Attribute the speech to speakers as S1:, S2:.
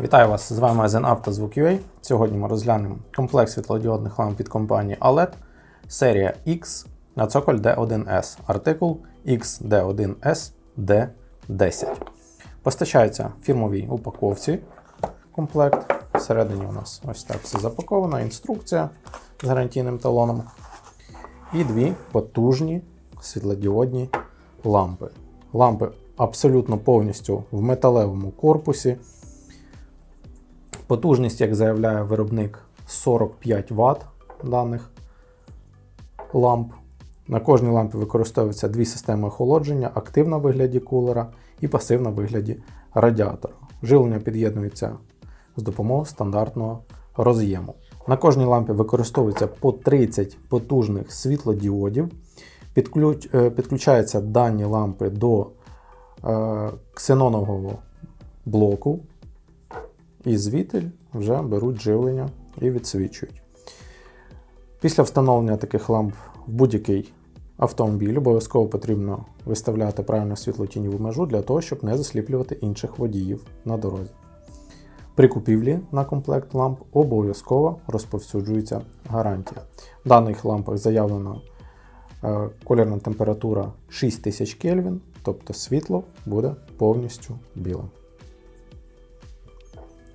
S1: Вітаю вас! З вами ZenAuto Звук.UA. Сьогодні ми розглянемо комплекс світлодіодних ламп від компанії OLED, серія X на цоколь D1S, артикул XD1S D10. Постачається в фірмовій упаковці комплект. Всередині у нас ось так все запаковано, інструкція з гарантійним талоном. І дві потужні світлодіодні лампи. Лампи абсолютно повністю в металевому корпусі. Потужність, як заявляє виробник, 45 Вт даних ламп. На кожній лампі використовуються дві системи охолодження: активна в вигляді кулера і пасивна в вигляді радіатора. Живлення під'єднується з допомогою стандартного роз'єму. На кожній лампі використовується по 30 потужних світлодіодів. Підключ... е, Підключаються дані лампи до е, ксенонового блоку, і звітель вже беруть живлення і відсвічують. Після встановлення таких ламп в будь-який автомобіль обов'язково потрібно виставляти правильну світлотіньову межу для того, щоб не засліплювати інших водіїв на дорозі. При купівлі на комплект ламп обов'язково розповсюджується гарантія. В даних лампах заявлена е, колірна температура 6000 Кельвін, тобто світло буде повністю білим.